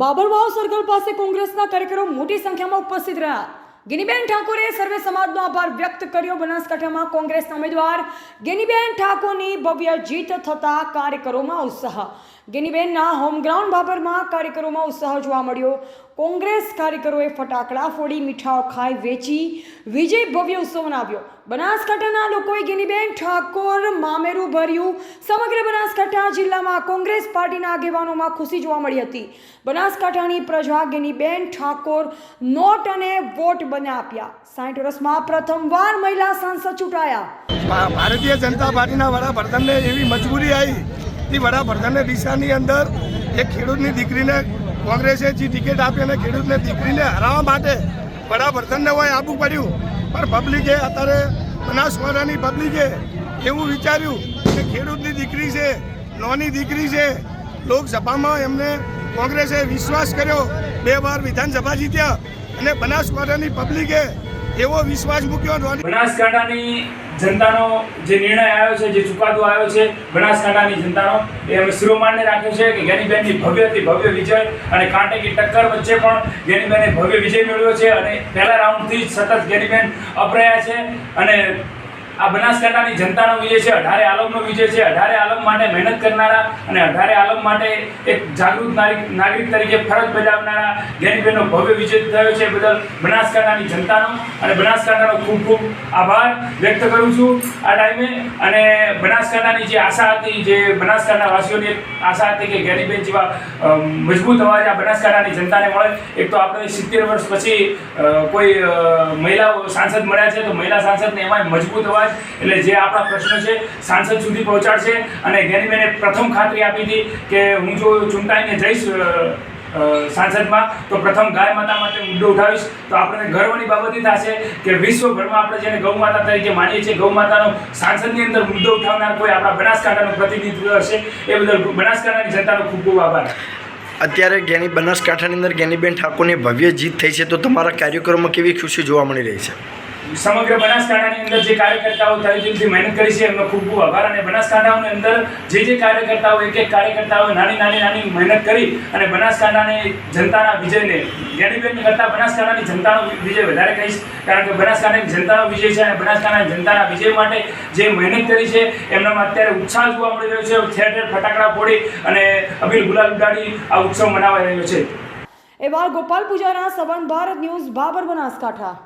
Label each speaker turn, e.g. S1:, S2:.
S1: બાબરવાવ circle પાસે કોંગ્રેસના કાર્યકરો મોટી સંખ્યામાં ઉપસ્થિત રહ્યા. ગેનીબેન ઠાકોરે સર્વે સમાજનો આભાર વ્યક્ત કર્યો. બનાસકાંઠામાં કોંગ્રેસના ઉમેદવાર ગિનીબેન ઠાકોરની ભવ્ય જીત થતા કાર્યકરોમાં ઉત્સાહ. ગિનીબેનના હોમગ્રાઉન્ડ બાબરમાં કાર્યકરોમાં ઉત્સાહ જોવા મળ્યો. કોંગ્રેસ કાર્યકરોએ ફટાકડા ફોડી મીઠાઓ ખાઈ વેચી વિજય ભવ્ય ઉત્સવ મનાવ્યો. બનાસકાંઠાના લોકોએ ગિનીબેન ઠાકોર મામેરું ભર્યું. સમગ્ર બનાસકાંઠા જિલ્લામાં કોંગ્રેસ પાર્ટીના આગેવાનોમાં ખુશી જોવા મળી હતી. બનાસકાંઠાની પ્રજા ગિનીબેન ઠાકોર નોટ અને વોટ બને આપ્યા. સાઠ વર્ષમાં પ્રથમવાર મહિલા સાંસદ ચૂંટાયા.
S2: ભારતીય જનતા પાર્ટીના વડાપ્રધાનને એવી મજબૂરી આવી કે વડાપ્રધાનને દિશાની અંદર એક ખેડૂતની દીકરીને કોંગ્રેસે જે ટિકિટ આપી અને ખેડૂતને દીકરીને હરાવવા માટે વડાપ્રધાનને હોય આપવું પડ્યું. પણ પબ્લિકે અત્યારે બનાસકાંઠાની પબ્લિકે એવું વિચાર્યું કે ખેડૂતની દીકરી છે, નોની દીકરી છે. લોકસભામાં એમને કોંગ્રેસે વિશ્વાસ કર્યો. બે વાર વિધાનસભા જીત્યા. અને બનાસકાંઠાની પબ્લિકે એવો વિશ્વાસ મૂક્યો
S3: બનાસકાંઠાની જનતાનો જે નિર્ણય આવ્યો છે, જે ચુકાદો આવ્યો છે, બનાસકાંઠાની જનતાનો, એ અમે શિરોમાન્ય રાખ્યો છે કે ગેનીબેનની ભવ્યથી ભવ્ય વિજય અને કાંટેકી ટક્કર વચ્ચે પણ ગેનીબેને ભવ્ય વિજય મેળવ્યો છે અને પહેલા રાઉન્ડથી જ સતત ગેનીબેન અપરાયા છે અને આ બનાસકાંઠાની જનતાનો વિજય છે, અઢારે આલમનો વિજય છે. અઢારે આલમ માટે મહેનત કરનારા અને અઢારે આલમ માટે એક જાગૃત નાગરિક તરીકે ફરજ બજાવનારા જ્ઞાનીબેનનો ભવ્ય વિજય થયો છે. બદલ બનાસકાંઠાની જનતાનો અને બનાસકાંઠાનો ખૂબ ખૂબ આભાર વ્યક્ત કરું છું. આ ટાઈમે અને બનાસકાંઠાની જે આશા હતી, જે બનાસકાંઠા વાસીઓની આશા હતી કે જ્ઞાનીબેન જેવા મજબૂત અવાજ આ બનાસકાંઠાની જનતાને મળે. એક તો આપણે સિત્તેર વર્ષ પછી કોઈ મહિલા સાંસદ મળ્યા છે, તો મહિલા સાંસદને એમાં મજબૂત અવાજ એટલે જે આપણા પ્રશ્ન છે, સાંસદ સુધી પહોંચાડશે. અને જ્ઞાનીબેને પ્રથમ ખાતરી આપી હતી કે હું જો ચૂંટાઈને જઈશ સાંસદમાં, તો પ્રથમ ગાય માતા માટે મુદ્દો ઉઠાવીશ. તો આપણને ગર્વની બાબત એ થશે કે વિશ્વભરમાં આપણે જેને ગૌ માતા તરીકે માનીએ છીએ, ગૌ માતાનો સાંસદની અંદર મુદ્દો ઉઠાવનાર કોઈ આપણા બનાસકાંઠાનું પ્રતિનિધિત્વ હશે, એ બદલ બનાસકાંઠાની જનતાનો ખૂબ ખૂબ આભાર.
S4: અત્યારે જ્ઞાની બનાસકાંઠાની અંદર જ્ઞાનીબેન ઠાકોરની ભવ્ય જીત થઈ છે, તો તમારા કાર્યક્રમમાં કેવી ખુશી જોવા મળી રહી છે?
S3: સમગ્ર બનાસકાંઠાની અંદર જે કાર્યકર્તાઓ તરીકેથી મહેનત કરી છે, એમનો ખૂબ ખૂબ આભાર. અને બનાસકાંઠાઓની અંદર જે જે કાર્યકર્તાઓ, એક એક કાર્યકર્તાઓ નાની નાની નાની મહેનત કરી અને બનાસકાંઠાની જનતાના વિજયને ગેડીબેન કરતાં બનાસકાંઠાની જનતાનો વિજય વધારે કહીશ. કારણ કે બનાસકાંઠાની જનતાનો વિજય છે અને બનાસકાંઠાની જનતાના વિજય માટે જે મહેનત કરી છે, એમનામાં અત્યારે ઉત્સાહ જોવા મળી રહ્યો છે. ઠેર ઠેર ફટાકડા ફોડી અને અબીલ ગુલાલ ઉડાડી આ ઉત્સવ મનાવાઈ રહ્યો છે.
S1: એવા ગોપાલ પૂજારા સવન ભારત ન્યૂઝ, બાબર બનાસકાંઠા.